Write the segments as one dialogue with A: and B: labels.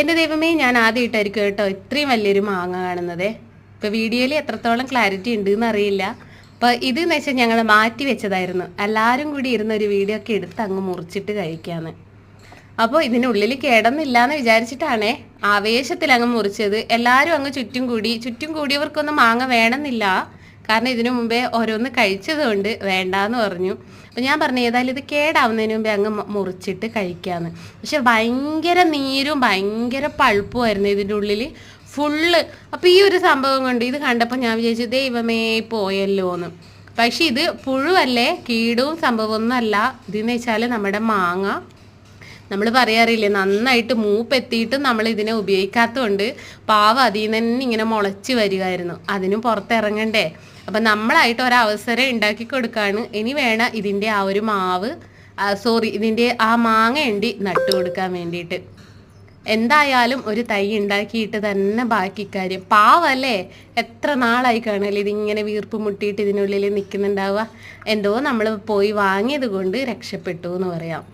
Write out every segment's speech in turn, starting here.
A: എന്റെ ദൈവമേ ഞാൻ ആദ്യമായിട്ടായിരിക്കും കേട്ടോ ഇത്രയും വലിയൊരു മാങ്ങ കാണുന്നത്. ഇപ്പോൾ വീഡിയോയിൽ എത്രത്തോളം ക്ലാരിറ്റി ഉണ്ട് എന്ന് അറിയില്ല. അപ്പോൾ ഇത് എന്ന് വെച്ചാൽ ഞങ്ങൾ മാറ്റി വെച്ചതായിരുന്നു. എല്ലാവരും കൂടി ഇരുന്ന ഒരു വീഡിയോ ഒക്കെ എടുത്ത് അങ്ങ് മുറിച്ചിട്ട് കഴിക്കാന്ന്. അപ്പോൾ ഇതിനുള്ളിൽ കേടന്നില്ല എന്ന് വിചാരിച്ചിട്ടാണേ ആവേശത്തിൽ അങ്ങ് മുറിച്ചത്. എല്ലാവരും അങ്ങ് ചുറ്റും കൂടി ചുറ്റും കൂടിയവർക്കൊന്നും മാങ്ങ വേണമെന്നില്ല. കാരണം ഇതിനു മുമ്പേ ഓരോന്ന് കഴിച്ചതുകൊണ്ട് വേണ്ടാന്ന് പറഞ്ഞു. അപ്പം ഞാൻ പറഞ്ഞു ഏതായാലും ഇത് കേടാവുന്നതിന് മുമ്പേ അങ്ങ് മുറിച്ചിട്ട് കഴിക്കാന്ന്. പക്ഷെ ഭയങ്കര നീരും ഭയങ്കര പഴുപ്പുമായിരുന്നു ഇതിന്റെ ഉള്ളിൽ ഫുള്ള്. അപ്പം ഈ ഒരു സംഭവം കൊണ്ട് ഇത് കണ്ടപ്പോൾ ഞാൻ വിചാരിച്ചു ദൈവമേ പോയല്ലോ എന്ന് പക്ഷെ ഇത് പുഴുവല്ലേ കീടവും സംഭവമൊന്നും അല്ല. ഇതെന്ന് വെച്ചാൽ നമ്മുടെ മാങ്ങ നമ്മൾ പറയാറില്ലേ നന്നായിട്ട് മൂപ്പെത്തിയിട്ട് നമ്മൾ ഇതിനെ ഉപയോഗിക്കാത്തതുകൊണ്ട് പാവ അതിൽ നിന്ന് ഇങ്ങനെ മുളച്ച് വരികയായിരുന്നു. അതിനും പുറത്തിറങ്ങണ്ടേ. അപ്പം നമ്മളായിട്ട് ഒരവസരം ഉണ്ടാക്കി കൊടുക്കാണ്. ഇനി വേണം ഇതിന്റെ ആ ഒരു മാവ് സോറി ഇതിന്റെ ആ മാങ്ങ ഉണ്ടി നട്ടു കൊടുക്കാൻ വേണ്ടിയിട്ട്. എന്തായാലും ഒരു തൈ ഉണ്ടാക്കിയിട്ട് തന്നെ ബാക്കി കാര്യം. പാവല്ലേ? എത്ര നാളായി കാണല്ലേ ഇതിങ്ങനെ വീർപ്പ് മുട്ടിയിട്ട് ഇതിനുള്ളിൽ നിൽക്കുന്നുണ്ടാവുക? എന്തോ നമ്മൾ പോയി വാങ്ങിയത് കൊണ്ട് രക്ഷപ്പെട്ടു എന്ന് പറയാം.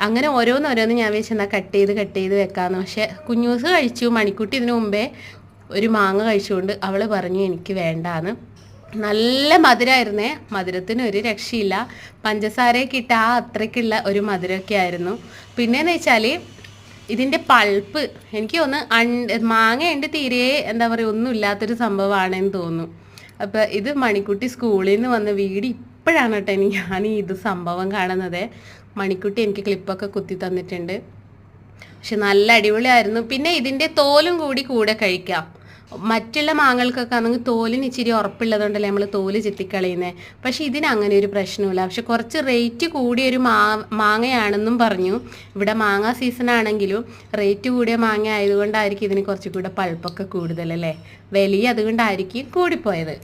A: അങ്ങനെ ഓരോന്നോരോന്ന് ഞാൻ വെച്ചെന്നാൽ കട്ട് ചെയ്ത് കട്ട് ചെയ്ത് വെക്കാമെന്ന് പക്ഷെ കുഞ്ഞൂസ് കഴിച്ചു. മണിക്കുട്ടി ഇതിനു മുമ്പേ ഒരു മാങ്ങ കഴിച്ചുകൊണ്ട് അവൾ പറഞ്ഞു എനിക്ക് വേണ്ടാന്ന്. നല്ല മധുരമായിരുന്നേ മധുരത്തിന് ഒരു രക്ഷയില്ല. പഞ്ചസാരയൊക്കെ ഇട്ട ആ അത്രയ്ക്കുള്ള ഒരു മധുരമൊക്കെ ആയിരുന്നു. പിന്നെയെന്ന് വെച്ചാൽ ഇതിന്റെ പൾപ്പ് എനിക്ക് ഒന്ന് അണ്ട് മാങ്ങയുണ്ട് തീരെ എന്താ പറയുക ഒന്നും ഇല്ലാത്തൊരു സംഭവമാണെന്ന് തോന്നുന്നു. അപ്പോൾ ഇത് മണിക്കുട്ടി സ്കൂളിൽ നിന്ന് വന്ന വീട് ഇപ്പോഴാണ് കേട്ടോ ഞാൻ ഈ ഇത് സംഭവം കാണുന്നത്. മണിക്കുട്ടി എനിക്ക് ക്ലിപ്പൊക്കെ കുത്തി തന്നിട്ടുണ്ട്. പക്ഷെ നല്ല അടിപൊളിയായിരുന്നു. പിന്നെ ഇതിന്റെ തോലും കൂടി കൂടെ കഴിക്കാം. മറ്റുള്ള മാങ്ങൾക്കൊക്കെ ആണെങ്കിൽ തോലിന് ഇച്ചിരി ഉറപ്പുള്ളതുകൊണ്ടല്ലേ നമ്മൾ തോൽ ചെത്തിക്കളയുന്നത് പക്ഷെ ഇതിന് അങ്ങനെ ഒരു പ്രശ്നമില്ല പക്ഷെ കുറച്ച് റേറ്റ് കൂടിയൊരു മാ മാങ്ങയാണെന്നും പറഞ്ഞു. ഇവിടെ മാങ്ങ സീസൺ ആണെങ്കിലും റേറ്റ് കൂടിയ മാങ്ങ ആയതുകൊണ്ടായിരിക്കും ഇതിന് കുറച്ചുകൂടെ പഴുപ്പൊക്കെ കൂടുതലല്ലേ? വലിയ അതുകൊണ്ടായിരിക്കും കൂടിപ്പോയത്.